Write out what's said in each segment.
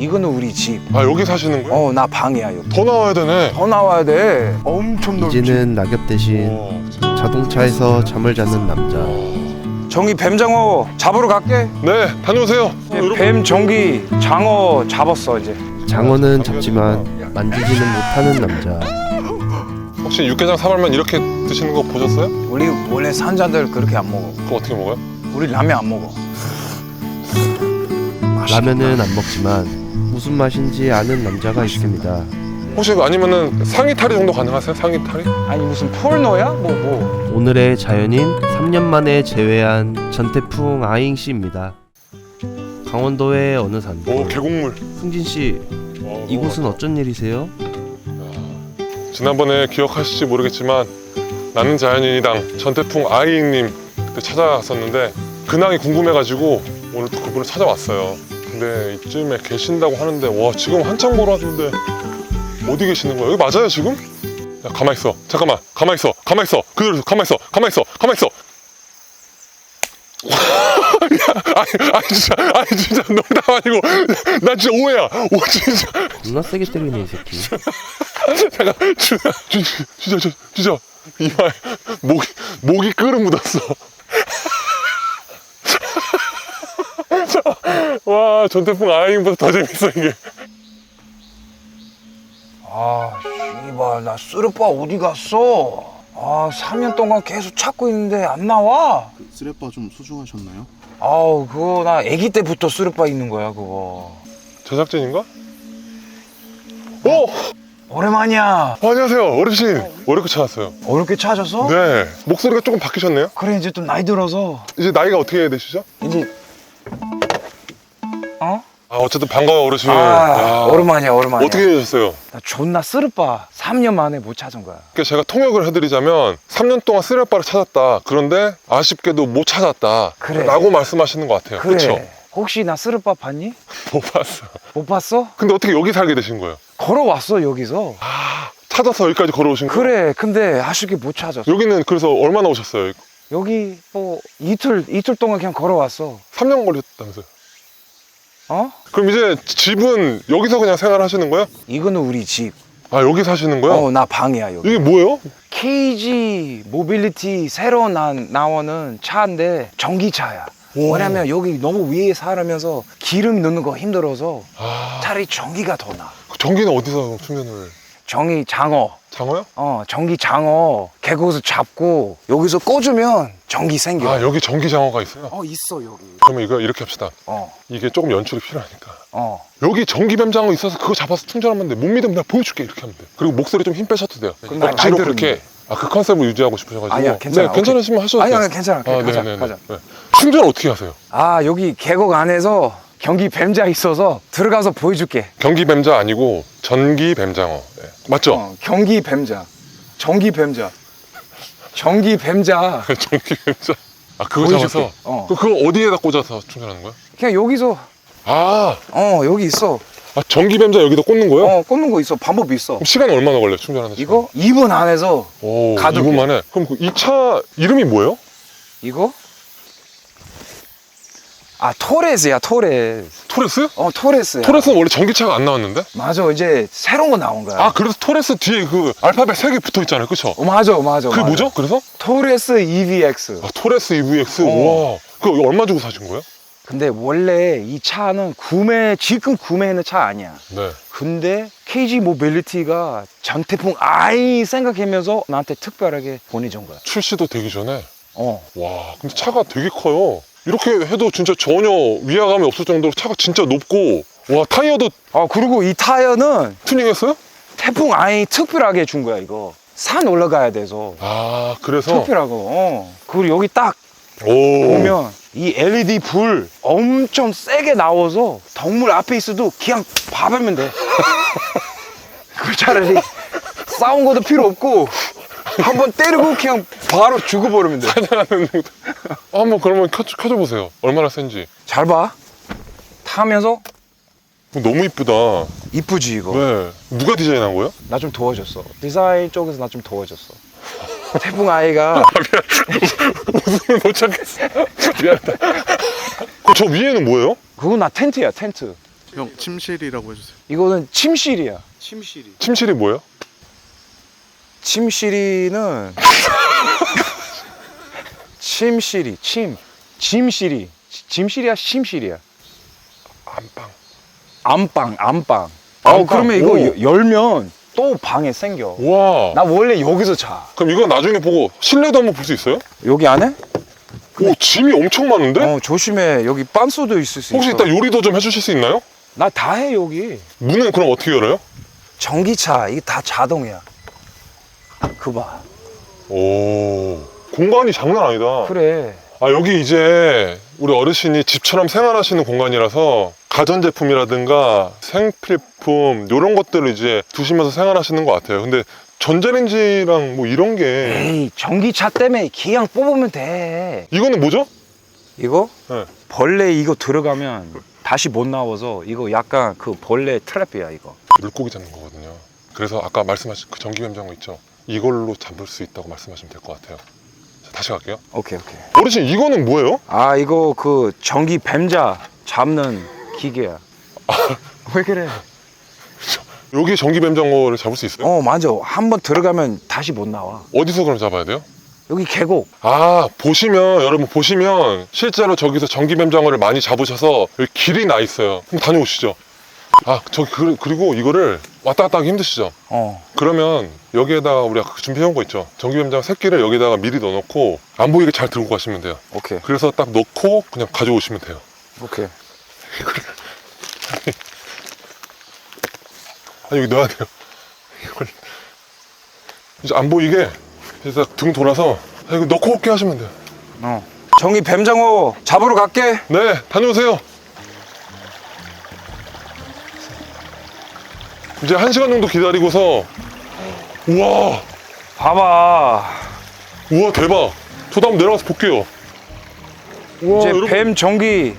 이거는 우리 집. 아 여기 사시는 거예요? 어, 나 방이야 여기. 더 나와야 되네. 더 나와야 돼. 엄청 넓지. 이제는 낙엽 대신 와, 자동차에서 잠을 자는 남자. 정기 뱀장어 잡으러 갈게. 네 다녀오세요. 어, 여러분. 뱀 정기 장어 잡았어 이제. 장어는 잡지만 만지지는 못하는 남자. 혹시 육개장 사발면 이렇게 드시는 거 보셨어요? 우리 원래 산자들 그렇게 안 먹어. 그거 어떻게 먹어요? 우리 라면 안 먹어. 라면은 안 먹지만 무슨 맛인지 아는 남자가 있습니다. 혹시 아니면은 상의 탈의 정도 가능하세요? 상의 탈의? 아니 무슨 폴노야? 뭐 뭐. 오늘의 자연인 3년 만에 재회한 전태풍 아잉 씨입니다. 강원도의 어느 산. 오 계곡물. 승진 씨, 어, 이곳은 어쩐 일이세요? 지난번에 기억하실지 모르겠지만 나는 자연인이당 전태풍 아이잉님 그때 찾아갔었는데 근황이 궁금해가지고 오늘 또 그분을 찾아왔어요. 근데 이쯤에 계신다고 하는데 와 지금 한창 보러 왔는데 어디 계시는 거예요? 여기 맞아요 지금? 야 가만 있어. 잠깐만. 가만 있어. 가만 있어. 그대로 있어. 가만 있어. 가만 있어. 가만 있어. 야, 아니, 아니 진짜, 아니 진짜 농담 아니고 나 진짜 오해야. 오 진짜. 존나 세게 때리네 이 새끼. 잠깐 진짜 진짜 진짜 저- 진짜 이마에 목이 목이 끓어 묻었어. 와 전태풍 아잉보다 더 재밌어 이게. 아, 씨발 나 쓰레빠 어디 갔어? 아, 3년 동안 계속 찾고 있는데 안 나와. 쓰레빠 좀 소중하셨나요? 아우, 그거 나 아기 때부터 쓰레빠 있는 거야, 그거. 제작진인가? 오 오랜만이야. 어, 안녕하세요 어르신 어렵게 찾았어요. 어렵게 찾아서? 네 목소리가 조금 바뀌셨네요. 그래 이제 좀 나이 들어서 이제 나이가 어떻게 되시죠? 이제 어? 아 어쨌든 반가워요 어르신. 아, 야, 오랜만이야, 오랜만이야. 어떻게 되셨어요? 나 존나 쓰레빠 3년 만에 못 찾은 거야. 그러니까 제가 통역을 해드리자면 3년 동안 쓰레빠를 찾았다. 그런데 아쉽게도 못 찾았다. 그래. 라고 말씀하시는 것 같아요. 그래. 그렇죠? 혹시 나 쓰레빠 봤니? 못 봤어. 못 봤어? 근데 어떻게 여기 살게 되신 거예요? 걸어왔어 여기서. 아, 찾아서 여기까지 걸어오신 거예요? 그래. 근데 아쉽게 못 찾았어. 여기는 그래서 얼마나 오셨어요? 여기 뭐 이틀 이틀 동안 그냥 걸어왔어. 3년 걸렸다면서요? 어? 그럼 이제 집은 여기서 그냥 생활하시는 거예요? 이거는 우리 집. 아 여기 사시는 거예요? 어, 나 방이야 여기. 이게 뭐예요? KG 모빌리티 새로 나, 나오는 차인데 전기차야. 오. 왜냐면 여기 너무 위에 살면서 기름 넣는 거 힘들어서 아 차라리 전기가 더 나. 그 전기는 어디서 충전을? 전기 장어. 장어요? 어, 전기 장어 계곡에서 잡고 여기서 꽂으면 전기 생겨. 아 여기 전기 장어가 있어요? 어, 있어 여기. 그러면 이거 이렇게 합시다. 어, 이게 조금 연출이 필요하니까. 어. 여기 전기뱀 장어 있어서 그거 잡아서 충전하면 돼. 못 믿으면 내가 보여줄게. 이렇게 하면 돼. 그리고 목소리 좀 힘 빼셔도 돼요. 그럼 나 억지로 그렇게. 아, 그 컨셉을 유지하고 싶으셔가지고. 아니야, 괜찮아. 네, 괜찮으시면 하셔도 아니야, 돼요. 괜찮아. 가자, 네네네. 가자. 네. 충전 어떻게 하세요? 아, 여기 계곡 안에서 경기 뱀자 있어서 들어가서 보여줄게. 경기 뱀자 아니고 전기 뱀장어. 네. 맞죠? 어, 경기 뱀자. 전기 뱀자. 전기 뱀자. 전기 뱀자. 아, 그거 보여줄게. 잡아서? 어. 그- 그거 어디에다 꽂아서 충전하는 거야? 그냥 여기서 아, 어, 여기 있어. 아 전기 뱀자 여기다 꽂는 거예요? 어, 꽂는 거 있어. 방법이 있어. 그럼 시간 얼마나 걸려 요? 충전하는 시간? 이거 2분 안에서 오, 가득해. 2분 만에. 그럼 이 차 이름이 뭐예요? 이거 아, 토레스야, 토레스. 토레스? 어, 토레스야. 토레스는 원래 전기차가 안 나왔는데? 맞아. 이제 새로운 거 나온 거야. 아, 그래서 토레스 뒤에 그 알파벳 3개 붙어 있잖아요. 그쵸? 어, 맞아, 맞아. 그게 맞아. 뭐죠? 그래서? 토레스 EVX. 아, 토레스 EVX. 어. 와. 그거 얼마 주고 사신 거예요? 근데 원래 이 차는 구매 지금 구매하는 차 아니야. 네. 근데 KG 모빌리티가 전태풍 아이 생각하면서 나한테 특별하게 보내준 거야. 출시도 되기 전에. 어. 와, 근데 차가 되게 커요. 이렇게 해도 진짜 전혀 위화감이 없을 정도로 차가 진짜 높고. 와, 타이어도 아 그리고 이 타이어는 튜닝했어요? 태풍 아이 특별하게 준 거야 이거. 산 올라가야 돼서 아, 그래서. 특별하고. 어. 그리고 여기 딱 오. 보면 이 LED 불 엄청 세게 나와서 덕물 앞에 있어도 그냥 밟으면 돼. 그 차라리 싸운 것도 필요 없고 한 번 때리고 그냥 바로 죽어버리면 돼. 사냥하는. 아, 한번 그러면 켜, 켜줘 보세요. 얼마나 센지. 잘 봐. 타면서 너무 이쁘다. 이쁘지 이거. 네. 누가 디자인한 거예요? 나 좀 도와줬어. 디자인 쪽에서 나 좀 도와줬어. 태풍 아이가 웃음을 못 참겠어. 미안하다. 그저 위에는 뭐예요? 그거 나 텐트야 텐트. 형 침실이라고 해주세요. 이거는 침실이야. 침실이. 침실이 뭐예요? 침실이는 침실이 침 짐실이 짐실이야 침실이야 안방. 안방 안방 어 안방. 그러면 이거 오. 여- 열면 또 방에 생겨 와. 나 원래 여기서 자 그럼 이거 나중에 보고 실내도 한번 볼 수 있어요? 여기 안에 오 짐이 엄청 많은데? 어 조심해 여기 빤소도 있을 수 혹시 있어 이따 요리도 좀 해주실 수 있나요? 나 다 해 여기 문은 그럼 어떻게 열어요? 전기차 이게 다 자동이야 그봐 오 공간이 장난 아니다. 그래 아 여기 이제 우리 어르신이 집처럼 생활하시는 공간이라서 가전제품이라든가 생필품 이런 것들을 이제 두시면서 생활하시는 것 같아요. 근데 전자레인지랑 뭐 이런 게 에이 전기차 때문에 기왕 뽑으면 돼 이거는 뭐죠? 이거 네. 벌레 이거 들어가면 다시 못 나와서 이거 약간 그 벌레 트랩이야 이거 물고기 잡는 거거든요. 그래서 아까 말씀하신 그 전기뱀장어 있죠? 이걸로 잡을 수 있다고 말씀하시면 될 것 같아요. 자, 다시 갈게요. 오케이 오케이 어르신 이거는 뭐예요? 아 이거 그 전기 뱀자 잡는 기계야 왜 그래 여기 전기뱀장어를 잡을 수 있어요? 어 맞아 한번 들어가면 다시 못 나와 어디서 그럼 잡아야 돼요? 여기 계곡 아 보시면 여러분 보시면 실제로 저기서 전기뱀장어를 많이 잡으셔서 여기 길이 나 있어요 그럼 다녀오시죠 아 저기 그, 그리고 이거를 왔다 갔다 하기 힘드시죠? 어. 그러면 여기에다가 우리가 준비해온 거 있죠? 전기뱀장어 새끼를 여기다가 미리 넣어놓고 안 보이게 잘 들고 가시면 돼요. 오케이. 그래서 딱 넣고 그냥 가져오시면 돼요. 오케이. 아 여기 넣어야 돼요. 이걸 이제 안 보이게 그래서 등 돌아서 아, 이거 넣고 올게 하시면 돼요. 어. 전기 뱀장어 잡으러 갈게. 네, 다녀오세요. 이제 한 시간 정도 기다리고서 우와, 봐봐 우와 대박. 저도 한번 내려가서 볼게요. 우와, 이제 여러분. 뱀 전기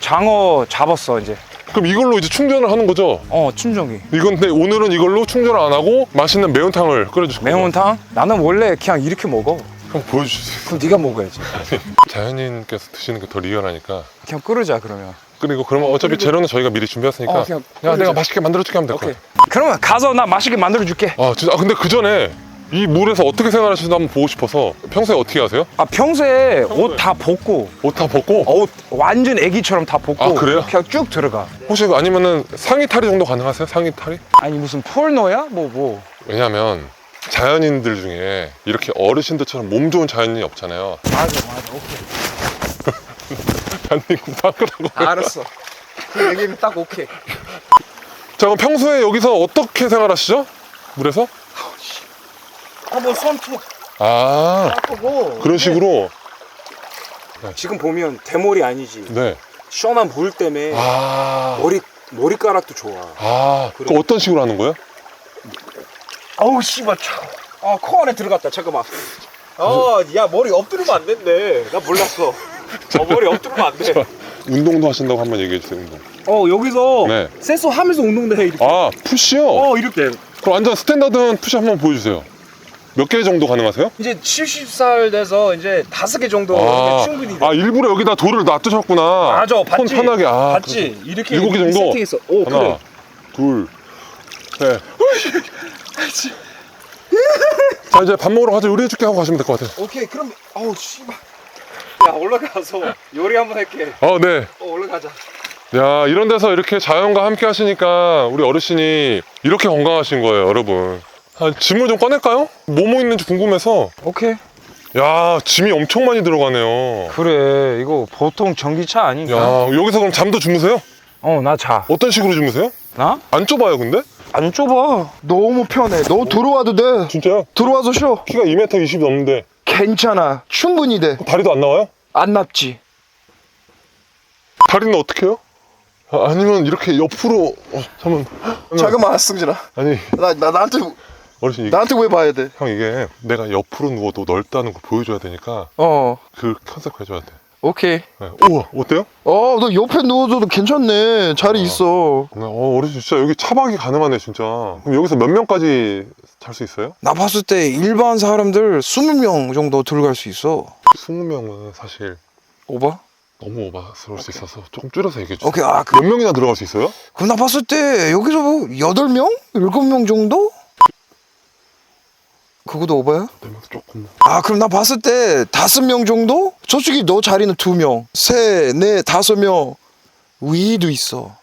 장어 잡았어 이제 그럼 이걸로 이제 충전을 하는 거죠? 어 춘전기 이건 근데 오늘은 이걸로 충전을 안 하고 맛있는 매운탕을 끓여주실 거예요. 매운탕? 나는 원래 그냥 이렇게 먹어 한번 보여주세요. 그럼 네가 먹어야지 자연인께서 드시는 게 더 리얼하니까. 그냥 끓이자 그러면 그리고 그러면 어차피 재료는 저희가 미리 준비했으니까 어, 그냥 야, 내가. 맛있게 만들어줄게 하면 될것 오케이 같아. 그러면 가서 나 맛있게 만들어줄게 아, 진짜. 아, 근데 그 전에 이 물에서 어떻게 생활하시는지 한번 보고 싶어서 평소에 어떻게 하세요? 아 평소에 옷 다 벗고 옷 다 벗고 옷 완전 애기처럼 다 벗고 아, 그래요? 그냥 쭉 들어가 혹시 아니면은 상의 탈의 정도 가능하세요? 상의 탈의? 아니 무슨 폴노야? 뭐 뭐. 왜냐면 자연인들 중에 이렇게 어르신들처럼 몸 좋은 자연인이 없잖아요. 맞아 맞아 오케이 자연인 구박하라고. 알았어. 그 얘기는 딱 오케이. 자 그럼 평소에 여기서 어떻게 생활하시죠? 물에서? 한번 손톱. 아. 닦고 그런 식으로? 지금 보면 대머리 아니지. 네. 시원한 물 때문에 아, 머리 머리카락도 좋아. 아, 그 어떤 식으로 하는 거예요? 어우 씨발 아코 안에 들어갔다. 잠깐만. 어 야 머리 엎드리면 안 된대. 나 몰랐어 어 머리 엎드리면 안돼어 운동도 하신다고 한번 얘기해 주세요. 운동. 여기서 네. 세수 하면서 운동도 해 이렇게 아 푸시요? 어 이렇게 그럼 완전 스탠다드한 푸시 한번 보여주세요. 몇 개 정도 가능하세요? 이제 70살 돼서 이제 다섯 개 정도 아, 충분히 돼. 아 일부러 여기다 돌을 놔두셨구나. 맞아, 손 봤지? 편하게. 아, 봤지? 이렇게 일곱 개 정도? 세팅했어. 오, 하나, 그래. 둘, 셋. 자 이제 밥 먹으러 가자 요리해줄게 하고 가시면 될 것 같아요. 오케이, 그럼 어우 씨발. 야 올라가서 요리 한번 할게. 어, 네. 어 올라가자. 야 이런 데서 이렇게 자연과 함께 하시니까 우리 어르신이 이렇게 건강하신 거예요, 여러분. 아, 짐을 좀 꺼낼까요? 뭐뭐 있는지 궁금해서. 오케이. 야 짐이 엄청 많이 들어가네요. 그래, 이거 보통 전기차. 야 여기서 그럼 잠도 주무세요? 어, 나 자. 어떤 식으로 주무세요? 나? 안 좁아요, 근데? 안 좁아. 너무 편해. 너 들어와도 돼. 진짜요? 들어와서 쉬어. 키가 2m 20 넘는데 괜찮아. 충분히 돼. 다리도 안 나와요? 안 납지. 다리는 어떻게 해요? 아, 아니면 이렇게 옆으로 어, 잠깐 잠깐만, 승진아. 아니 나, 나 나한테 어르신 이게 나한테 왜 봐야 돼? 형 이게 내가 옆으로 누워도 넓다는 걸 보여줘야 되니까 어, 그 컨셉 해줘야 돼 오케이. 네. 우와 어때요? 어, 너 옆에 누워줘도 괜찮네. 자리 있어. 어, 어르신 진짜 여기 차박이 가능하네 진짜 그럼 여기서 몇 명까지 잘 수 있어요? 나 봤을 때 일반 사람들 20명 정도 들어갈 수 있어. 20명은 사실 오바? 너무 오바스러울 수 있어서 조금 줄여서 얘기해 주세요. 오케이 아 그, 몇 명이나 들어갈 수 있어요? 그럼 나 봤을 때 여기서 뭐 8명? 7명 정도? 그거도 오바야? 네 명 조금. 아 그럼 나 봤을 때 다섯 명 정도? 솔직히 너 자리는 두 명, 세, 네, 다섯 명 위에도 있어.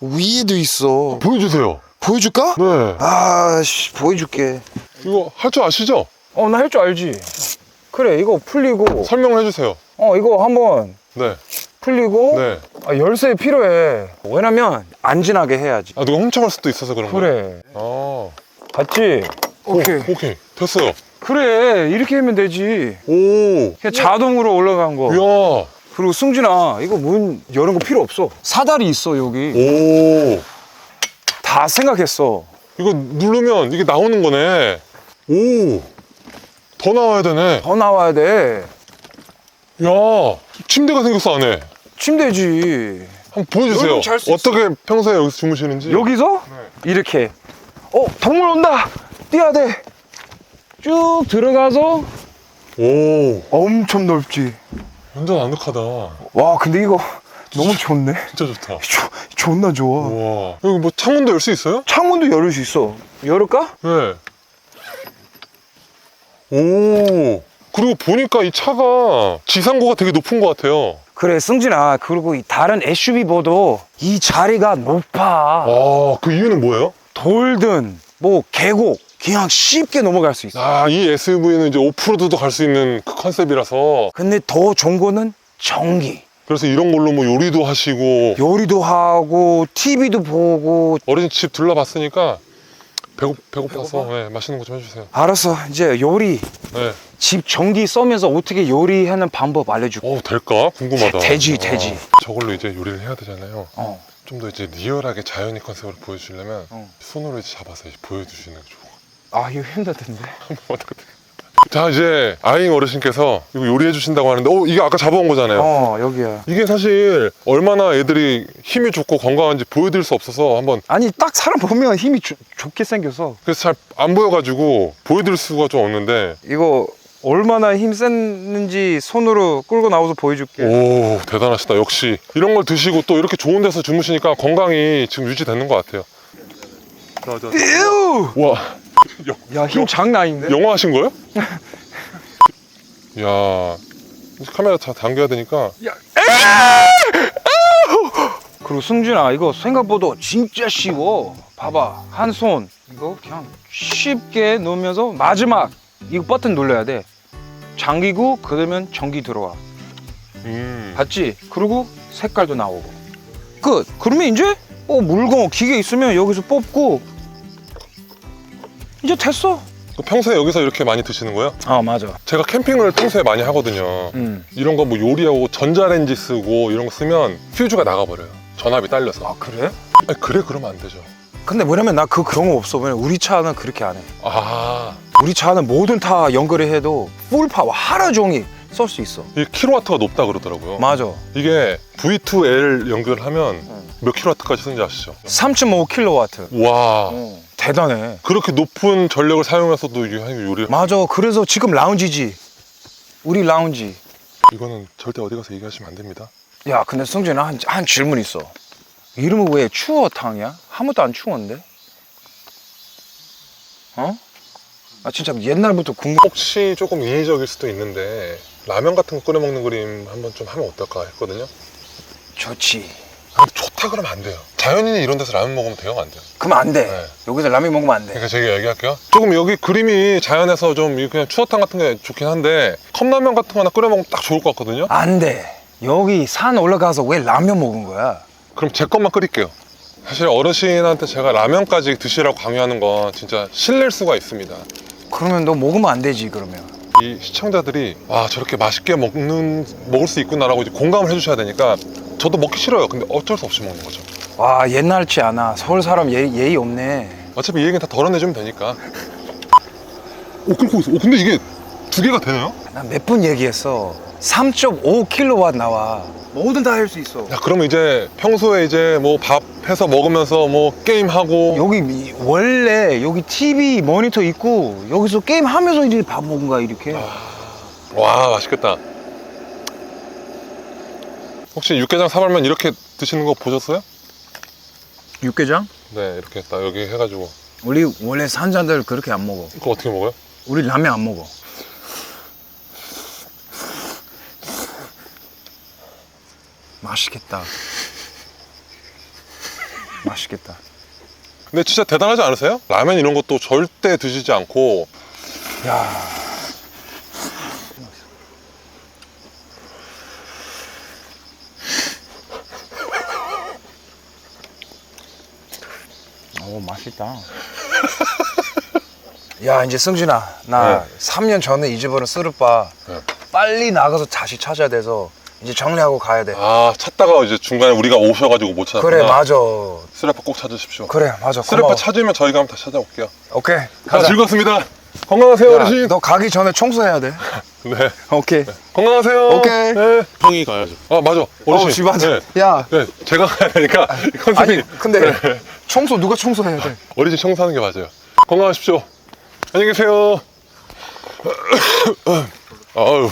위에도 있어. 보여주세요. 보여줄까? 네. 아씨 보여줄게. 이거 할 줄 아시죠? 어 나 할 줄 알지 그래 이거 풀리고 설명을 해주세요. 어 이거 한번 네. 풀리고 네. 아, 열쇠 필요해 왜냐면 안 진하게 해야지 아 누가 훔쳐갈 수도 있어서 그런 거예요? 그래 아. 봤지? 오케이 오, 오케이. 됐어요. 그래 이렇게 하면 되지 오. 그냥 자동으로 올라간 거 이야. 그리고 승진아 이거 문 여는 거 필요 없어 사다리 있어 여기 오. 다 생각했어 이거 누르면 이게 나오는 거네. 오. 더 나와야 되네. 더 나와야 돼 야. 침대가 생겼어 안에. 침대지 한번 보여주세요. 여기 잘수. 어떻게 평소에 여기서 주무시는지. 여기서 이렇게 어 동물 온다 뛰어야 돼 쭉 들어가서 오. 엄청 넓지 완전 아늑하다. 와 근데 이거 너무 좋네 진짜 좋다. 조, 존나 좋아 우와. 여기 뭐 창문도 열 수 있어요? 창문도 열을 수 있어 열을까? 네. 오. 그리고 보니까 이 차가 지상고가 되게 높은 것 같아요. 그래 승진아. 그리고 이 다른 SUV보다 이 자리가 높아 아, 그 이유는 뭐예요? 돌든 뭐 계곡 그냥 쉽게 넘어갈 수 있어. 아, 이 SUV는 이제 오프로드도 갈 수 있는 그 컨셉이라서. 근데 더 좋은 거는 전기. 그래서 이런 걸로 뭐 요리도 하시고. 요리도 하고 TV도 보고. 어린이집 둘러봤으니까 배고, 배고파서 네, 맛있는 거 좀 해주세요. 알았어 이제 요리 네. 집 전기 써면서 어떻게 요리하는 방법 알려줄게 어, 될까? 궁금하다. 되- 되지, 되지. 저걸로 이제 요리를 해야 되잖아요. 어. 좀 더 이제 리얼하게 자연이 컨셉으로 보여주려면 어. 손으로 이제 잡아서 이제 보여주시는 게 좋을 것 아 이거 힘들던데 같아요. 자, 이제 아잉 어르신께서 이거 요리해 주신다고 하는데, 어, 이게 아까 잡아온 거잖아요. 어 여기야. 이게 사실 얼마나 애들이 힘이 좋고 건강한지 보여드릴 수 없어서 한번 아니 딱 사람 보면 힘이 좋- 좋게 생겨서. 그래서 잘 안 보여가지고 보여드릴 수가 좀 없는데. 이거 얼마나 힘 셌는지 손으로 끌고 나와서 보여줄게. 오 대단하시다. 역시 이런 걸 드시고 또 이렇게 좋은 데서 주무시니까 건강이 지금 유지되는 것 같아요. 에우 와 야 힘 장난 아닌데? 영화 하신 거예요? 야 카메라 다 당겨야 되니까. 그리고 승준아 이거 생각보다 진짜 쉬워. 봐봐 한 손. 이거 그냥 쉽게 놓으면서 마지막 이거 버튼 눌러야 돼. 잠기고 그러면 전기 들어와. 음. 봤지? 그리고 색깔도 나오고. 끝. 그러면 이제 어 물건 기계 있으면 여기서 뽑고 이제 됐어. 그 평소에 여기서 이렇게 많이 드시는 거예요? 아 맞아. 제가 캠핑을 평소에 많이 하거든요. 음. 이런 거 뭐 요리하고 전자레인지 쓰고 이런 거 쓰면 퓨즈가 나가버려요. 전압이 딸려서. 아 그래? 아니, 그래 그러면 안 되죠. 근데 뭐냐면 나그거 없어. 왜냐면 우리 차는 그렇게 안 해. 아. 우리 차는 뭐든 다 연결을 해도 풀 파워 하루 종일 쓸 수 있어. 이게 킬로와트가 높다 그러더라고요. 맞아. 이게 V2L 연결하면 응. 몇 킬로와트까지 쓰는지 아시죠? 3.5kW 와 대단해. 그렇게 높은 전력을 사용해서도 이게 요리를 맞아. 그래서 지금 라운지지. 우리 라운지. 이거는 절대 어디 가서 얘기하시면 안 됩니다. 야 근데 승준아 한, 한 질문 있어. 이름은 왜 추어탕이야? 한 번도 안 추웠는데? 어? 아 진짜 옛날부터 궁금 혹시 조금 인위적일 수도 있는데 라면 같은 거 끓여 먹는 그림 한번 좀 하면 어떨까 했거든요? 좋지. 아, 좋다 그러면 안 돼요 자연인이 이런 데서 라면 먹으면 돼요 안 돼요? 그러면 안돼 네. 여기서 라면 먹으면 안 돼 그러니까 제가 얘기할게요 조금 여기 그림이 자연에서 좀 그냥 추어탕 같은 게 좋긴 한데 컵라면 같은 거 하나 끓여 먹으면 딱 좋을 것 같거든요 안 돼 여기 산 올라가서 왜 라면 먹은 거야? 그럼 제 것만 끓일게요. 사실 어르신한테 제가 라면까지 드시라고 강요하는 건 진짜 실례일 수가 있습니다. 그러면 너 먹으면 안 되지 그러면 이 시청자들이 와 저렇게 맛있게 먹는 먹을 수 있구나라고 이제 공감을 해주셔야 되니까 저도 먹기 싫어요. 근데 어쩔 수 없이 먹는 거죠. 와 옛날치 않아 서울 사람 예, 예의 없네 어차피 이 얘기는 다 덜어내주면 되니까. 오 끓고 있어. 오 근데 이게 두 개가 되나요? 난몇분 얘기했어 3.5kW 나와 뭐든 다 할 수 있어 야 그러면 이제 평소에 이제 뭐 밥 해서 먹으면서 뭐 게임 하고 여기 미- 원래 여기 TV 모니터 있고 여기서 게임 하면서 이제 밥 먹은 거야 이렇게 와 맛있겠다. 혹시 육개장 사발면 이렇게 드시는 거 보셨어요? 육개장? 네, 이렇게 딱 여기 해가지고. 우리 원래 산자들 그렇게 안 먹어. 이거 어떻게 먹어요? 우리 라면 안 먹어. 맛있겠다. 맛있겠다. 근데 진짜 대단하지 않으세요? 라면 이런 것도 절대 드시지 않고 오 맛있다. 야 이제 승진아 나 네. 3년 전에 잊어버린 쓰르빠 네. 빨리 나가서 다시 찾아야 돼서 이제 정리하고 가야 돼. 아 찾다가 이제 중간에 우리가 오셔가지고 못 찾았구나. 그래 맞아. 쓰레빠 꼭 찾으십시오. 그래 맞아. 쓰레빠 고마워. 찾으면 저희가 한번 다시 찾아올게요. 오케이 아, 가자. 즐거웠습니다. 건강하세요, 야, 어르신. 너 가기 전에 청소해야 돼. 네. 오케이. 건강하세요. 오케이. 네. 형이 가야죠. 아 맞아. 어르신. 어, 집안. 네. 야 네, 제가 가야 되니까 컨셉이 아니 근데 청소 누가 청소해야 돼? 어르신 청소하는 게 맞아요. 건강하십시오. 안녕히 계세요. 아유,